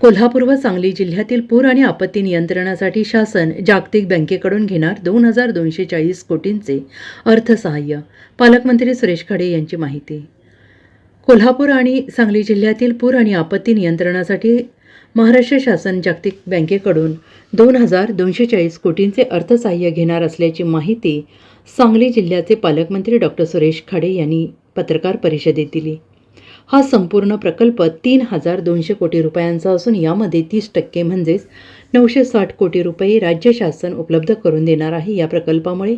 कोल्हापूर व सांगली जिल्ह्यातील पूर आणि आपत्ती नियंत्रणासाठी शासन जागतिक बँकेकडून घेणार दोन हजार दोनशे चाळीस कोटींचे अर्थसहाय्य. पालकमंत्री सुरेश खाडे यांची माहिती. कोल्हापूर आणि सांगली जिल्ह्यातील पूर आणि आपत्ती नियंत्रणासाठी महाराष्ट्र शासन जागतिक बँकेकडून दोन हजार दोनशे चाळीस कोटींचे अर्थसहाय्य घेणार असल्याची माहिती सांगली जिल्ह्याचे पालकमंत्री डॉक्टर सुरेश खाडे यांनी पत्रकार परिषदेत दिली. हा संपूर्ण प्रकल्प तीन हजार दोनशे कोटी रुपयांचा असून यामध्ये तीस टक्के म्हणजेच नऊशे साठ कोटी रुपये राज्य शासन उपलब्ध करून देणार आहे या प्रकल्पामुळे.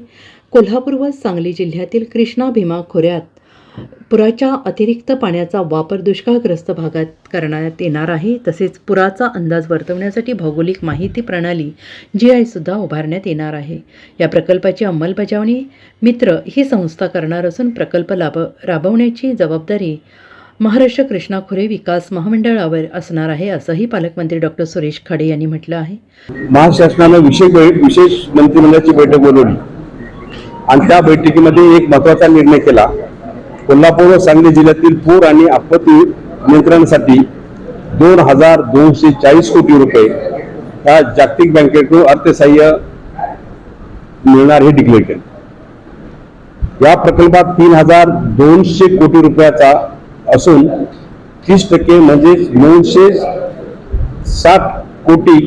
कोल्हापूर व सांगली जिल्ह्यातील कृष्णा भीमा खोऱ्यात पुराच्या अतिरिक्त पाण्याचा वापर दुष्काळग्रस्त भागात करण्यात येणार आहे. तसेच पुराचा अंदाज वर्तवण्यासाठी भौगोलिक माहिती प्रणाली जी आय सुद्धा उभारण्यात येणार आहे. या प्रकल्पाची अंमलबजावणी मित्र ही संस्था करणार असून प्रकल्प लाभ राबवण्याची जबाबदारी महाराष्ट्र कृष्णा खोरे विकास महामंडळावर असणार आहे असंही पालकमंत्री डॉक्टर सुरेश खाडे यांनी म्हटलं आहे. महाशासनानं विशेष विशेष मंत्रिमंडळाची बैठक बोलवली. आणि त्या बैठकीमध्ये एक महत्त्वाचा निर्णय केला. कोल्हापूर व सांगली जिल्ह्यातील पूर आणि आपत्ती नियंत्रणासाठी दोन हजार दोनशे चाळीस कोटी रुपये ह्या जागतिक बँकेकडून अर्थसहाय्य मिळणार हे डिक्लेअर केलं. या प्रकल्पात तीन हजार दोनशे कोटी रुपयाचा असून तीस टक्के म्हणजेच नऊशे साठ कोटी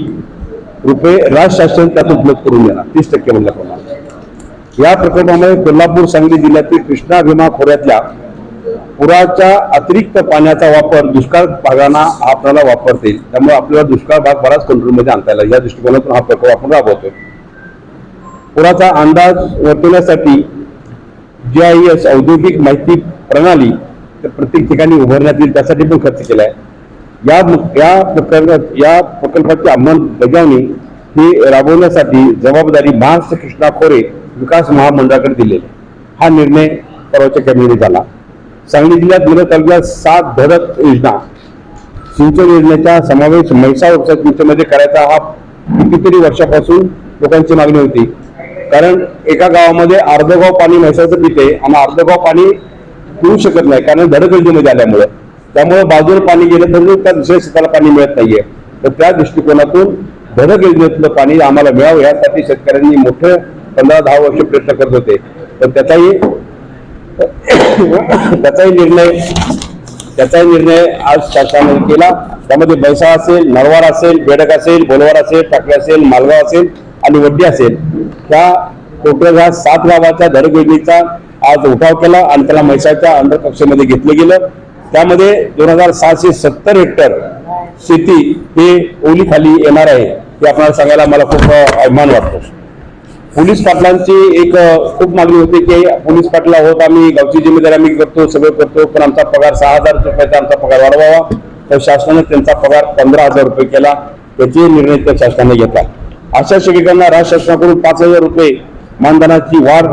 रुपये राज्य शासन त्यात उपलब्ध करून देणार. तीस टक्के म्हणल्याप्रमाणे या प्रकल्पामुळे कोल्हापूर सांगली जिल्ह्यातील कृष्णा भीमा खोऱ्यातल्या पुराच्या अतिरिक्त पाण्याचा वापर दुष्काळ भागांना आपल्याला वापरता येईल. त्यामुळे आपल्याला दुष्काळ भाग बराच कंट्रोलमध्ये आणता येईल. या दृष्टिकोनातून हा प्रकल्प आपण राबवतोय. पुराचा अंदाज वर्तवण्यासाठी जी आय एस औद्योगिक माहिती प्रणाली प्रत्येक ठिकाणी उभारण्यात येईल त्यासाठी पण खर्च केला आहे या या प्रकल्पात या प्रकल्पाची अंमलबजावणी ही राबवण्यासाठी जबाबदारी महाराष्ट्र कृष्णा खोरे विकास महामंडळाकडे दिलेली हा निर्णय परवाच्या कॅबिनेट झाला. सांगली जिल्ह्यात मिरज तालुक्यात सात धडक योजना. सिंचन योजनेचा समावेश म्हैसाळ उपसा सिंचनमध्ये करायचा हा कितीतरी वर्षापासून लोकांची मागणी होती. कारण एका गावामध्ये अर्ध गाव पाणी म्हैसाचं पिते आणि अर्ध गाव पाणी पिऊ शकत नाही कारण धडक झाल्यामुळे आल्यामुळे. त्यामुळे बाजूला पाणी गेलं तर त्या दुसऱ्या शेताला पाणी मिळत नाहीये. तर त्या दृष्टिकोनातून धडक योजनेतलं पाणी आम्हाला मिळावं यासाठी शेतकऱ्यांनी मोठे पंधरा दहा वर्ष प्रयत्न करत होते. तर त्याचाही त्याचाही निर्णय त्याचाही निर्णय आज शासनाने केला. त्यामध्ये बैसा असेल नरवार असेल बेडक असेल बोलवार असेल टाकळे असेल मालगाव असेल आणि वड्डी असेल. त्या टोटल ह्या सात गावाच्या धडक योजनेचा आज उठाव केला आणि त्याला म्हैसाच्या अंडरकक्षेमध्ये घेतलं गेलं. त्यामध्ये दोन हजार सहाशे सत्तर हेक्टर शेती हे ओलीखाली येणार आहे हे आपल्याला सांगायला मला खूप अभिमान वाटतो. पोलीस पाटलांची एक खूप मागणी होती की पोलीस पाटला होत आम्ही गावची जिम्मेदारी आम्ही करतो सगळं करतो पण आमचा पगार सहा हजार रुपयाचा आमचा पगार वाढवावा. तर शासनाने त्यांचा पगार पंधरा हजार रुपये केला त्याचे निर्णय त्या शासनाने घेतला. अशा शिक्षकांना राज्य शासनाकडून पाच हजार रुपये मानधनाची वाढ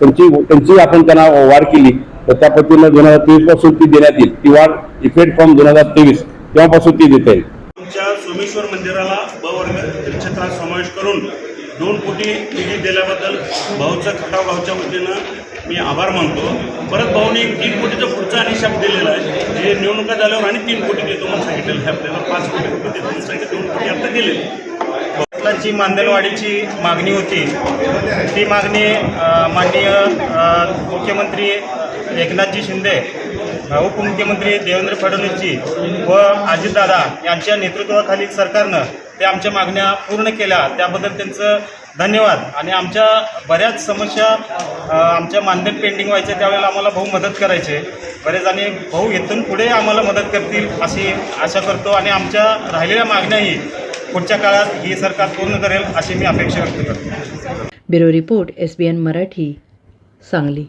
त्यांची त्यांची आपण त्यांना वाढ केली तर त्या पद्धतीनं दोन हजार तेवीसपासून ती देण्यात येईल. ती वाढ इफेक्ट फ्रॉम दोन हजार तेवीस तेव्हापासून ती देता येईल. आमच्या सोमेश्वर मंदिराला बवर्ग वर्ग समावेश करून दोन कोटी निधी दिल्याबद्दल भाऊचं खटाव भाऊच्या वतीनं मी आभार मानतो. परत भाऊने तीन कोटीचा पुढचा आणि शब्द दिलेला आहे. जे निवडणुका झाल्यावर आणि तीन कोटी देतो म्हणून सांगितलेलं आहे. आपल्याला पाच कोटी रुपये देतो म्हणून सांगितलं. दोन कोटी आता दिलेले. पाटलांची मांदलवाडीची मागणी होती. ती मागणी माननीय मुख्यमंत्री एकनाथजी शिंदे उपमुख्यमंत्री देवेंद्र फडणवीसजी व अजितदादा यांच्या नेतृत्वाखालील सरकारनं ते आमच्या मागण्या पूर्ण केल्या. त्याबद्दल त्यांचं धन्यवाद. आणि आमच्या बऱ्याच समस्या आमच्या मानधन पेंडिंग व्हायच्या त्यावेळेला आम्हाला भाऊ मदत करायचे. बरेच आणि भाऊ इथून पुढे आम्हाला मदत करतील अशी आशा करतो. आणि आमच्या राहिलेल्या मागण्याही पुढच्या काळात ही सरकार पूर्ण करेल अशी मी अपेक्षा व्यक्त करतो. Bureau report S B N Marathi Sangli.